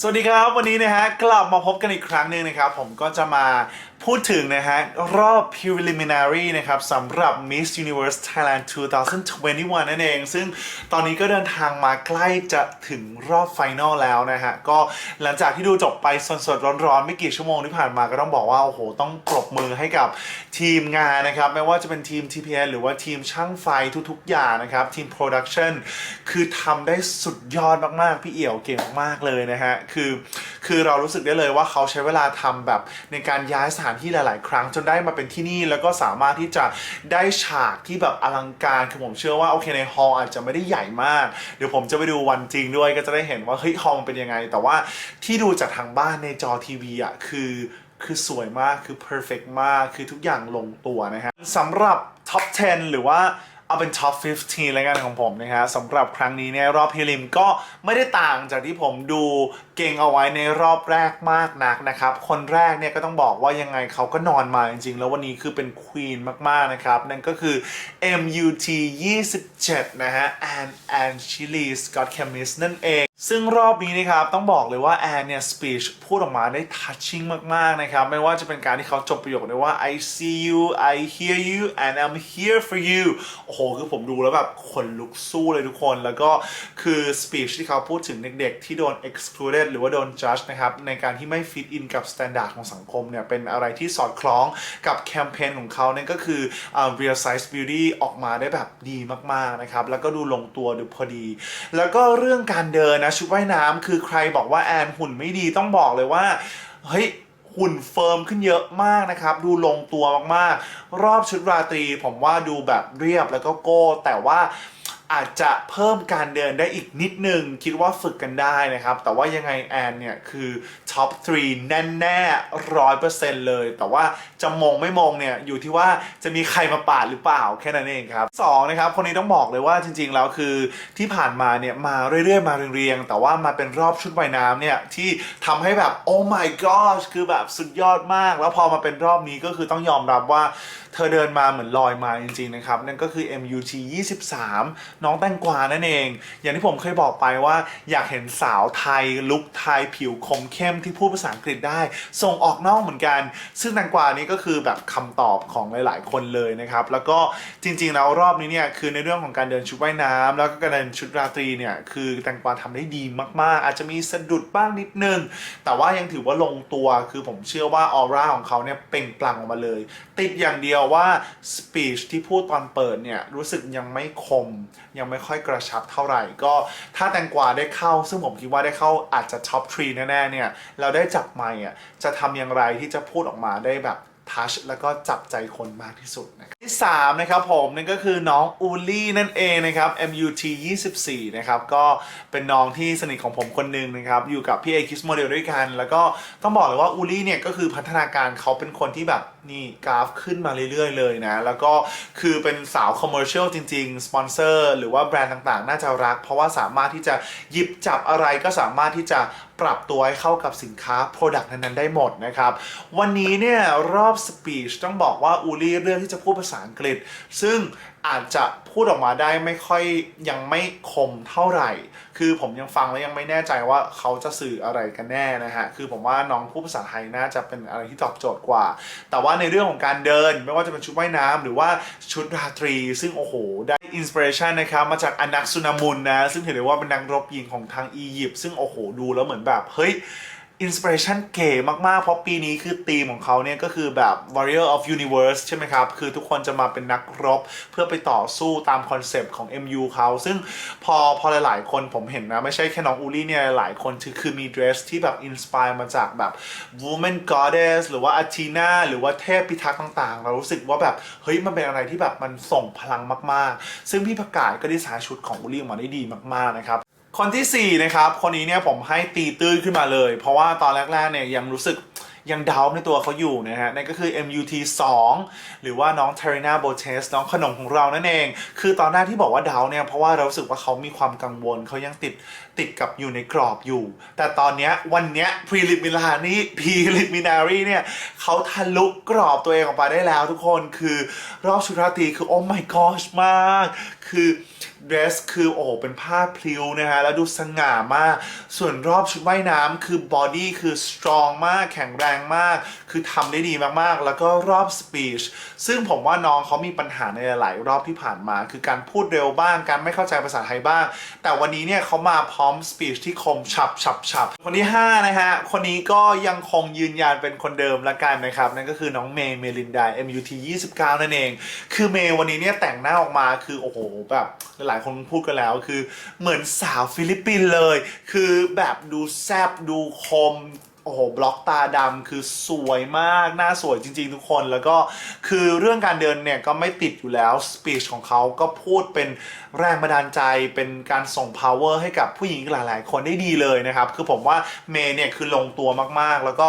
สวัสดีครับ วันนี้นะฮะกลับมาพบกันอีกครั้งหนึ่งนะครับ ผมก็จะมาพูดถึงนะฮะรอบ preliminary นะครับสำหรับ Miss Universe Thailand 2021 นั่นเอง ซึ่งตอนนี้ก็เดินทางมาใกล้จะถึงรอบไฟนอลแล้วนะฮะ ก็หลังจากที่ดูจบไปสดๆ ร้อนๆ ไม่กี่ชั่วโมงที่ผ่านมาก็ต้องบอกว่า โอ้โห ต้องปรบมือให้กับทีมงานนะครับ ไม่ว่าจะเป็นทีม TPN หรือว่าทีมช่างไฟทุกๆ อย่างนะครับ ทีม Production คือทำได้สุดยอดมากๆ พี่เอี่ยวเก่งมากเลยนะฮะคือ คือเรารู้สึกได้เลยว่าเขาใช้เวลาทำแบบในการย้ายสถานที่หลาย ๆ ครั้งจนได้มาเป็นที่นี่แล้วก็สามารถที่จะได้ฉากที่แบบอลังการคือผมเชื่อว่าโอเคในฮอลอาจจะไม่ได้ใหญ่มาก เดี๋ยวผมจะไปดูวันจริงด้วยก็จะได้เห็นว่าเฮ้ยฮอลล์มันเป็นยังไง แต่ว่าที่ดูจากทางบ้านในจอทีวีอะคือคือสวยมากคือ perfect มากคือทุกอย่างลงตัวนะฮะสำหรับ top 10 หรือว่า เอาเป็นท็อป 15 แล้วกันของผมนะฮะสำหรับครั้งนี้เนี่ยรอบพิลิมก็ไม่ได้ต่างจากที่ผมดูเก่งเอาไว้ในรอบแรกมากนักนะครับ คนแรกเนี่ยก็ต้องบอกว่ายังไงเขาก็นอนมาจริงๆ แล้ววันนี้คือเป็นควีนมากๆนะครับ นั่นก็คือ MUT 27 นะฮะ and Anne Chili Scott Chemist นั่นเองซึ่งรอบนี้นะครับต้องบอกเลยว่าแอนเนี่ย speech พูดออกมาได้ touching มาก ๆ นะครับ ไม่ว่าจะเป็นการที่เขาจบประโยคได้ว่า I see you I hear you and I'm here for you โอ้โห คือผมดูแล้วแบบขนลุกสู้เลยทุกคน แล้วก็คือ speech ที่เขาพูดถึงเด็ก ๆ ที่โดน excluded หรือว่าโดน judge นะครับ ในการที่ไม่ fit in กับ standard ของสังคมเนี่ย เป็นอะไรที่สอดคล้องกับแคมเปญของเขาเนั่นก็คือ real size beauty ออกมาได้แบบดีมาก ๆ นะครับ แล้วก็ดูลงตัวดูพอดี แล้วก็เรื่องการเดินนะชุดว่ายน้ำคือใครบอกว่าแอนหุ่นไม่ดีต้องบอกเลยว่าเฮ้ยหุ่นเฟิร์มขึ้นเยอะมากนะครับ ดูลงตัวมากๆ รอบชุดราตรีผมว่าดูแบบเรียบแล้วก็โก้ แต่ว่า อาจจะเพิ่มการเดินได้อีกนิดนึง คิดว่าฝึกกันได้นะครับ แต่ว่ายังไงแอนเนี่ยคือท็อป3แน่แน่ร้อยเปอร์เซ็นต์เลย แต่ว่าจะมงไม่มงเนี่ยอยู่ที่ว่าจะมีใครมาปาดหรือเปล่าแค่นั้นเองครับสองนะครับคนนี้ต้องบอกเลยว่าจริง ๆ แล้วคือที่ผ่านมาเนี่ยมาเรื่อยๆ มาเรียงๆ แต่ว่ามาเป็นรอบชุดว่ายน้ำเนี่ยที่ทำให้แบบโอ้ my gosh คือแบบสุดยอดมาก แล้วพอมาเป็นรอบนี้ก็คือต้องยอมรับว่าเธอเดินมาเหมือนลอยมาจริงๆนะครับนั่นก็คือ MUT 23น้องแตงกวานั่นเอง อย่างที่ผมเคยบอกไปว่า อยากเห็นสาวไทยลุคไทยผิวคมเข้มที่พูดภาษาอังกฤษได้ ส่งออกนอกเหมือนกัน ซึ่งแตงกวานี้ก็คือแบบคำตอบของหลาย ๆ คนเลยนะครับ แล้วก็จริง ๆ แล้วรอบนี้เนี่ยคือในเรื่องของการเดินชุดว่ายน้ำแล้วก็การเดินชุดราตรีเนี่ยคือแตงกวาทำได้ดีมาก ๆ อาจจะมีสะดุดบ้างนิดนึง แต่ว่ายังถือว่าลงตัวคือผมเชื่อว่าออร่าของเขาเนี่ยเปล่งปลั่งออกมาเลย ติดอย่างเดียวว่าสปีชที่พูดตอนเปิดเนี่ยรู้สึกยังไม่คมยังไม่ค่อยกระชับเท่าไหร่ ก็ถ้าแตงกวาได้เข้า ซึ่งผมคิดว่าได้เข้าอาจจะท็อปทรีแน่ๆเนี่ยเราได้จับไมค์อะจะทำอย่างไรที่จะพูดออกมาได้แบบทัชแล้วก็จับใจคนมากที่สุดนะครับที่3นะครับผมนั่นก็คือน้องอูลี่นั่นเองนะครับ MUT 24นะครับก็เป็นน้องที่สนิทของผมคนหนึ่งนะครับอยู่กับพี่เอคิสโมเดลด้วยกัน แล้วก็ต้องบอกเลยว่าอูลี่เนี่ยก็คือพัฒนาการเขาเป็นคนที่แบบ นี่กราฟขึ้นมาเรื่อยๆ เลยนะ แล้วก็คือเป็นสาวคอมเมอร์เชียลจริงๆ สปอนเซอร์หรือว่าแบรนด์ต่างๆ น่าจะรัก เพราะว่าสามารถที่จะหยิบจับอะไรก็สามารถที่จะปรับตัวให้เข้ากับสินค้า Product นั้นๆ ได้หมดนะครับ วันนี้เนี่ยรอบสปีชต้องบอกว่าอูลี่เรื่องที่จะพูดภาษาอังกฤษ ซึ่งอาจจะพูดออกมาได้ไม่ค่อยยังไม่คมเท่าไหร่ คือผมยังฟังแล้วยังไม่แน่ใจว่าเขาจะสื่ออะไรกันแน่นะฮะ คือผมว่าน้องพูดภาษาไทยน่าจะเป็นอะไรที่ตอบโจทย์กว่า แต่ว่าในเรื่องของการเดิน ไม่ว่าจะเป็นชุดว่ายน้ำหรือว่าชุดราตรี ซึ่งโอ้โห ได้อินสปิเรชันนะครับมาจากอนักซุนามุนนะ ซึ่งถือได้ว่าเป็นนักรบหญิงของทางอียิปต์ซึ่งโอ้โหดูแล้วเหมือนแบบเฮ้ย อินสปิเรชันเก๋มาก ๆ เพราะปีนี้คือธีมของเขาเนี่ยก็คือแบบ Warrior of Universe ใช่ไหมครับ คือทุกคนจะมาเป็นนักรบ เพื่อไปต่อสู้ตามคอนเซปต์ของ MU เขาซึ่งพอพอหลาย ๆ คนผมเห็นนะ ไม่ใช่แค่น้องอูลี่เนี่ย หลายคนคือคือมีเดรสที่แบบอินสปายมาจากแบบ Woman Goddess หรือว่า Athena หรือว่าเทพพิทักษ์ต่าง ๆ เรารู้สึกว่าแบบ เฮ้ย มันเป็นอะไรที่แบบมันส่งพลังมาก ๆ ซึ่งพี่ประกาศก็ดีไซน์ชุดของอูลี่ออกมาได้ดีมาก ๆ นะครับ คนทีสี่ 4 นะครับ คนนี้เนี่ยผมให้ตีตื้นขึ้นมาเลย เพราะว่าตอนแรกๆเนี่ยยังรู้สึกยังดาวในตัวเขาอยู่นะฮะนั่นก็คือ MUT 2 หรือว่าน้อง t a r i n a b o t e s น้องขนมของเรานั่นเอง คือตอนแรกที่บอกว่าดาวเนี่ยเพราะว่าเรารู้สึกว่าเขามีความกังวลเขายังติดติดกับอยู่ในกรอบอยู่ แต่ตอนนี้วันนี้ย preliminary preliminary เนี่ยเขาทะลุกรอบตัวเองออกมาได้แล้วทุกคนคือรอบชุดราตรีคือ โอ้ my gosh มาก คือ dress คือโอ้เป็นผ้าพลิ้วนะฮะ แล้วดูสง่ามาก ส่วนรอบชุดว่ายน้ำคือ body คือ strong มากแข็งแรงมาก คือทำได้ดีมากๆ แล้วก็รอบ speech ซึ่งผมว่าน้องเขามีปัญหาในหลายๆรอบที่ผ่านมา คือการพูดเร็วบ้าง การไม่เข้าใจภาษาไทยบ้าง แต่วันนี้เนี่ยเขามาพร้อม speech ที่คมฉับฉับฉับคนที่ 5 นะฮะ คนนี้ก็ยังคงยืนยันเป็นคนเดิมละกันนะครับ นั่นก็คือน้องเมย์เมลินดา MUT 29 นั่นเอง คือเมย์วันนี้เนี่ยแต่งหน้าออกมาคือโอ้โหแบบหลายคนพูดกันแล้วคือเหมือนสาวฟิลิปปินส์เลย คือแบบดูแซบดูคมโอ้โหบล็อกตาดำคือสวยมาก หน้าสวยจริง ๆ ทุกคนแล้วก็คือเรื่องการเดินเนี่ยก็ไม่ติดอยู่แล้วสปีชของเขาก็พูดเป็น แรงบันดาลใจเป็นการส่ง power ให้กับผู้หญิงหลาย ๆ คนได้ดีเลยนะครับ คือผมว่าเมย์เนี่ยคือลงตัวมากๆ แล้วก็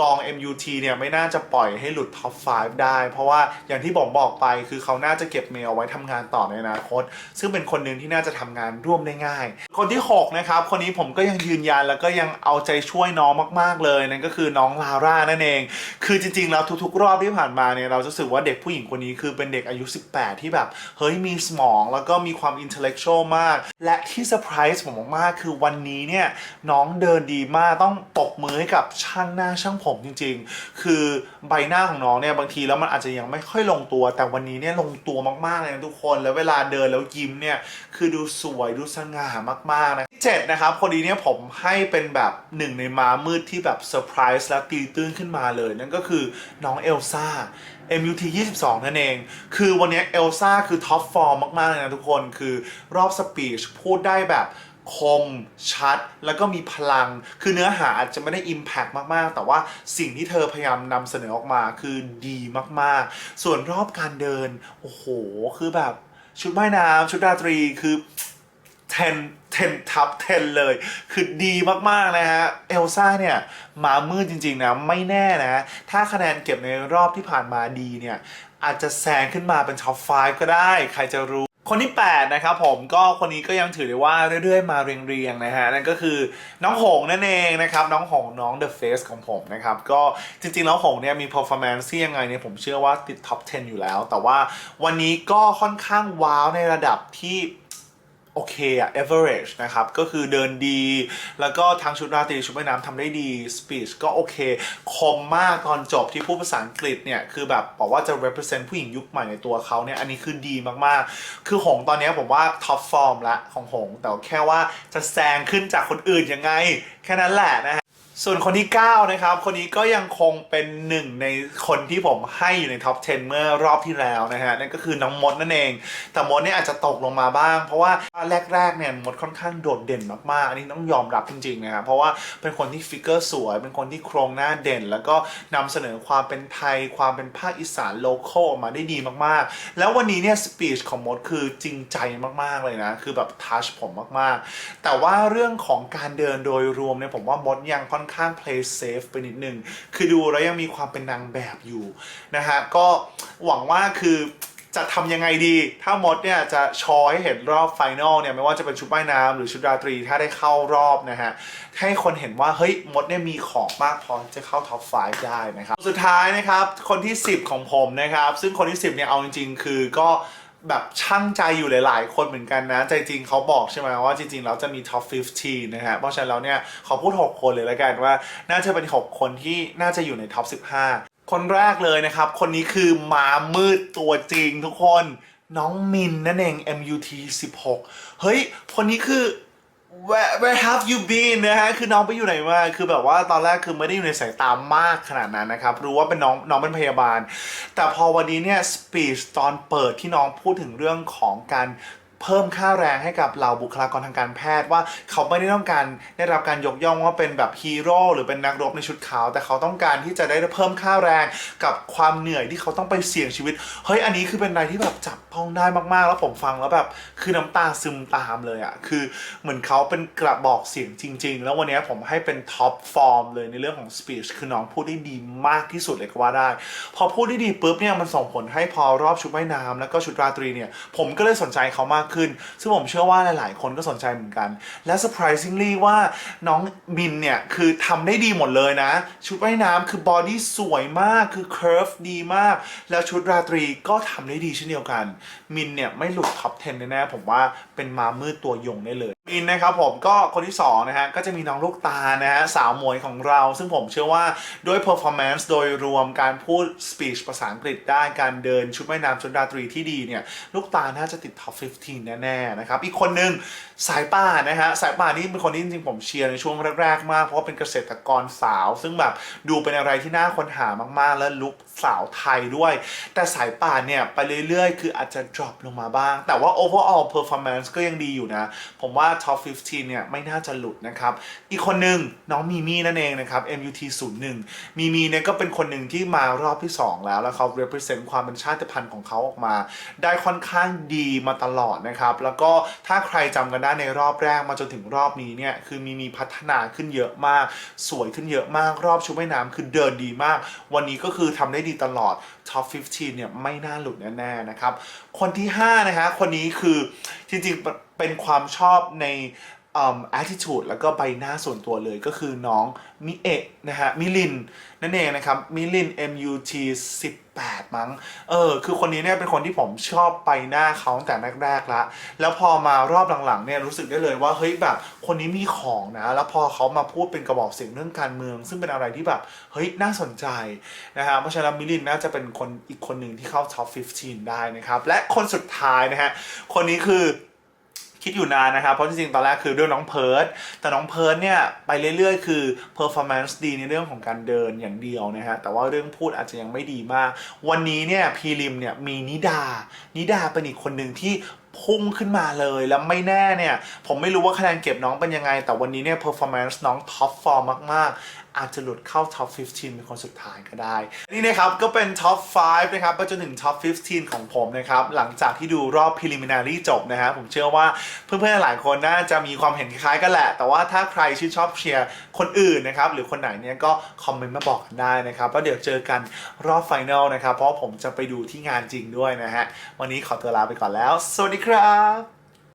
กอง MUT เนี่ยไม่น่าจะปล่อยให้หลุด top 5 ได้ เพราะว่าอย่างที่ผมบอกไปคือเขาน่าจะเก็บเมย์เอาไว้ทำงานต่อในอนาคต ซึ่งเป็นคนหนึ่งที่น่าจะทำงานร่วมได้ง่าย คนที่ 6 นะครับ คนนี้ผมก็ยังยืนยันแล้วก็ยังเอาใจช่วยน้องมาก ๆ เลยนั่นก็คือน้องลาร่านั่นเอง คือจริง ๆ แล้วทุก ๆ รอบที่ผ่านมาเนี่ยเราจะรู้สึกว่าเด็กผู้หญิงคนนี้คือเป็นเด็กอายุ 18 ที่แบบเฮ้ยมีสมองแล้วก็มีความอินเทลเล็กชวลมาก และที่เซอร์ไพรส์ผมมากๆคือวันนี้เนี่ยน้องเดินดีมากต้องตบมือให้กับช่างหน้าช่างผมจริง ๆ คือใบหน้าของน้องเนี่ยบางทีแล้วมันอาจจะยังไม่ค่อยลงตัว แต่วันนี้เนี่ยลงตัวมากๆเลยนะทุกคน แล้วเวลาเดินแล้วยิ้มเนี่ยคือดูสวยดูสง่ามากๆนะที่เจ็ดนะครับคนนี้เนี่ยผมให้เป็นแบบหนึ่งในม้ามืดที่แบบเซอร์ไพรส์และตีตื้นขึ้นมาเลย นั่นก็คือน้องเอลซ่า MUT 22 นั่นเอง คือวันนี้เอลซ่าคือท็อปฟอร์มมาก ๆ เลยนะทุกคน คือรอบสปีชพูดได้แบบคมชัด แล้วก็มีพลัง คือเนื้อหาอาจจะไม่ได้ Impact มาก ๆ แต่ว่าสิ่งที่เธอพยายามนำเสนอออกมาคือดีมาก ๆ ส่วนรอบการเดิน โอ้โห คือแบบชุดว่ายน้ำชุดราตรีคือ 10 10ทับ10เลย คือดีมากๆนะฮะ เอลซ่าเนี่ยมามืดจริงๆนะ ไม่แน่นะ ถ้าคะแนนเก็บในรอบที่ผ่านมาดีเนี่ย อาจจะแซงขึ้นมาเป็นท็อป 5 ก็ได้ ใครจะรู้ คนที่ 8 นะครับผมก็คนนี้ก็ยังถือได้ว่าเรื่อยๆ มาเรียงๆนะฮะ นั่นก็คือน้องหงนั่นเองนะครับ น้องหงน้อง The Face ของผมนะครับ ก็จริงๆ แล้วหงเนี่ยมี performance ที่ยังไงเนี่ยผมเชื่อว่าติดท็อป 10 อยู่แล้ว แต่ว่าวันนี้ก็ค่อนข้างว้าวในระดับที่ โอเคอะ average นะครับ ก็คือเดินดี แล้วก็ทางชุดราตรีชุดว่ายน้ำทำได้ดี speech ก็โอเคคมมากตอนจบที่พูดภาษาอังกฤษเนี่ย คือแบบบอกว่าจะ represent ผู้หญิงยุคใหม่ในตัวเขาเนี่ย อันนี้คือดีมากๆ คือหงตอนนี้ผมว่า top form ละของหง แต่แค่ว่าจะแซงขึ้นจากคนอื่นยังไง แค่นั้นแหละนะฮะ ส่วนคนที่ 9 นะครับ คนนี้ก็ยังคงเป็นหนึ่งในคนที่ผมให้อยู่ในท็อป 10 เมื่อรอบที่แล้วนะฮะ นั่นก็คือน้องมดนั่นเอง แต่มดเนี่ยอาจจะตกลงมาบ้าง เพราะว่าแรกๆเนี่ยมดค่อนข้างโดดเด่นมากๆ อันนี้ต้องยอมรับจริงๆนะครับเพราะว่าเป็นคนที่ฟิกเกอร์สวย เป็นคนที่โครงหน้าเด่น แล้วก็นำเสนอความเป็นไทย ความเป็นภาคอีสานโลคอลออกมาได้ดีมากๆ แล้ววันนี้เนี่ยสปีชของมดคือจริงใจมากๆเลยนะ คือแบบทัชผมมากๆ แต่ว่าเรื่องของการเดินโดยรวมเนี่ยผมว่ามดยังค่อนข้าง play safe ไปนิดนึง คือดูแล้วยังมีความเป็นนางแบบอยู่นะฮะ ก็หวังว่าคือจะทำยังไงดี ถ้ามดเนี่ยจะโชว์ให้เห็นรอบไฟนอลเนี่ยไม่ว่าจะเป็นชุดว่ายน้ำหรือชุดราตรีถ้าได้เข้ารอบนะฮะ ให้คนเห็นว่า เฮ้ย มดเนี่ยมีของมากพอจะเข้าท็อป5ได้นะครับ สุดท้ายนะครับ คนที่ 10 ของผมนะครับ ซึ่งคนที่ 10เนี่ยเอาจริงๆ คือก็ แบบช่างใจอยู่หลาย ๆ คนเหมือนกันนะ ใจจริงเขาบอกใช่ไหมว่าจริง ๆ แล้วจะมีท็อป 15 นะฮะ เพราะฉะนั้นแล้วเนี่ยขอพูด 6 คนเลยแล้วกันว่า น่าจะเป็น 6 คนที่น่าจะอยู่ในท็อป 15 คนแรกเลยนะครับ คนนี้คือมามืดตัวจริงทุกคนน้องมินนั่นเอง MUT 16 เฮ้ย คนนี้คือ where where have you been นะฮะ คือน้องไปอยู่ไหนมา คือแบบว่าตอนแรกคือไม่ได้อยู่ในสายตามากขนาดนั้นนะครับ รู้ว่าเป็นน้องน้องเป็นพยาบาล แต่พอวันนี้เนี่ย speech ตอนเปิดที่น้องพูดถึงเรื่องของการ เพิ่มค่าแรงให้กับเหล่าบุคลากรทางการแพทย์ว่าเขาไม่ได้ต้องการได้รับการยกย่องว่าเป็นแบบฮีโร่หรือเป็นนักรบในชุดขาว แต่เขาต้องการที่จะได้เพิ่มค่าแรงกับความเหนื่อยที่เขาต้องไปเสี่ยงชีวิต เฮ้ยอันนี้คือเป็นอะไรที่แบบจับต้องได้มากๆ แล้วผมฟังแล้วแบบคือน้ำตาซึมตามเลยอะคือเหมือนเขาเป็นกระบอกเสียงจริง ๆ แล้ววันนี้ผมให้เป็นท็อปฟอร์มเลยในเรื่องของสปีชคือน้องพูดได้ดีมากที่สุดเลยก็ว่าได้ พอพูดได้ดีปุ๊บเนี่ยมันส่งผลให้พอรอบชุดว่ายน้ำแล้วก็ชุดราตรีเนี่ยผมก็เลยสนใจเขามากากขึ้น ซึ่งผมเชื่อว่าหลาย ๆ คนก็สนใจเหมือนกัน และ surprisingly ว่าน้องมินเนี่ย คือทำได้ดีหมดเลยนะ ชุดว่ายน้ำคือบอดี้สวยมากคือ curve ดีมาก แล้วชุดราตรีก็ทำได้ดีเช่นเดียวกัน มินเนี่ย ไม่หลุดท็อป 10 แน่ ๆ ผมว่าเป็นมามืดตัวยงได้เลย มินนะครับผมก็คนที่2นะฮะก็จะมีน้องลูกตานะฮะสาวมวยของเรา ซึ่งผมเชื่อว่าด้วย performance โดยรวมการพูด speech ภาษาอังกฤษได้การเดินชุดว่ายน้ำชุดราตรีที่ดีเนี่ยลูกตาน่าจะติด top 15 แน่ๆนะครับอีกคนหนึ่งสายป่านนะฮะสายป่านนี่เป็นคนที่จริงๆผมเชียร์ในช่วงแรกๆมาก เพราะว่าเป็นเกษตรกรสาว ซึ่งแบบดูเป็นอะไรที่น่าค้นหามากๆ และลุคสาวไทยด้วย แต่สายป่านเนี่ยไปเรื่อยๆ คืออาจจะ drop ลงมาบ้าง แต่ว่า overall performance ก็ยังดีอยู่นะ ผมว่า top 15 เนี่ย ไม่น่าจะหลุดนะครับ อีกคนหนึ่งน้องมีมี่นั่นเองนะครับ MUT 01มีมีเนี่ยก็เป็นคนหนึ่งที่มารอบที่ 2 แล้ว แล้วเขา represent ความเป็นชาติพันธุ์ของเขาออกมา ได้ค่อนข้างดีมาตลอดนะครับ แล้วก็ถ้าใครจำกันได้ในรอบแรกมาจนถึงรอบนี้เนี่ย คือมีมีพัฒนาขึ้นเยอะมาก สวยขึ้นเยอะมาก รอบชุดว่ายน้ำคือเดินดีมาก วันนี้ก็คือทำได้ดีตลอด ท็อป 15 เนี่ยไม่น่าหลุดแน่ๆนะครับ คนที่ 5 นะฮะคนนี้คือจริงๆเป็นความชอบใน attitude แล้วก็ใบหน้าส่วนตัวเลยก็คือน้องมิเอะนะฮะมิลินนั่นเองนะครับมิลิน MUT 18 มั้งเออคือคนนี้เนี่ยเป็นคนที่ผมชอบใบหน้าเขาตั้งแต่แรกๆแล้วแล้วพอมารอบหลังๆเนี่ยรู้สึกได้เลยว่าเฮ้ยแบบคนนี้มีของนะแล้วพอเขามาพูดเป็นกระบอกเสียงเรื่องการเมือง ซึ่งเป็นอะไรที่แบบเฮ้ยน่าสนใจนะฮะเพราะฉะนั้นมิลินน่าจะเป็นคนอีกคนหนึ่งที่เข้า top 15 ได้นะครับและคนสุดท้ายนะฮะคนนี้คือ คิดอยู่นานนะครับ เพราะจริงๆ ตอนแรกคือเรื่องน้องเพิร์ดแต่น้องเพิร์ดเนี่ยไปเรื่อยๆ คือ performance ดีในเรื่องของการเดินอย่างเดียวนะฮะ แต่ว่าเรื่องพูดอาจจะยังไม่ดีมาก วันนี้เนี่ยพีริมเนี่ยมีนิดา นิดาเป็นอีกคนหนึ่งที่ พุ่งขึ้นมาเลยแล้วไม่แน่เนี่ย ผมไม่รู้ว่าคะแนนเก็บน้องเป็นยังไง แต่วันนี้เนี่ย performance น้องท็อปฟอร์มมาก ๆ อาจจะหลุดเข้า top 15 เป็นคนสุดท้ายก็ได้ นี่นะครับ ก็เป็น top 5นะครับไปจนถึง top 15 ของผมนะครับ หลังจากที่ดูรอบ preliminary จบนะฮะผมเชื่อว่าเพื่อน ๆ หลายคนน่าจะมีความเห็นคล้ายๆกันแหละ แต่ว่าถ้าใครชื่นชอบเชียร์คนอื่นนะครับหรือคนไหนเนี่ยก็คอมเมนต์มาบอกกันได้นะครับแล้วเดี๋ยวเจอกันรอบ final นะครับเพราะผมจะไปดูที่งานจริงด้วยนะฮะวันนี้ขอตัวลาไปก่อนแล้ว สวัสดีครับ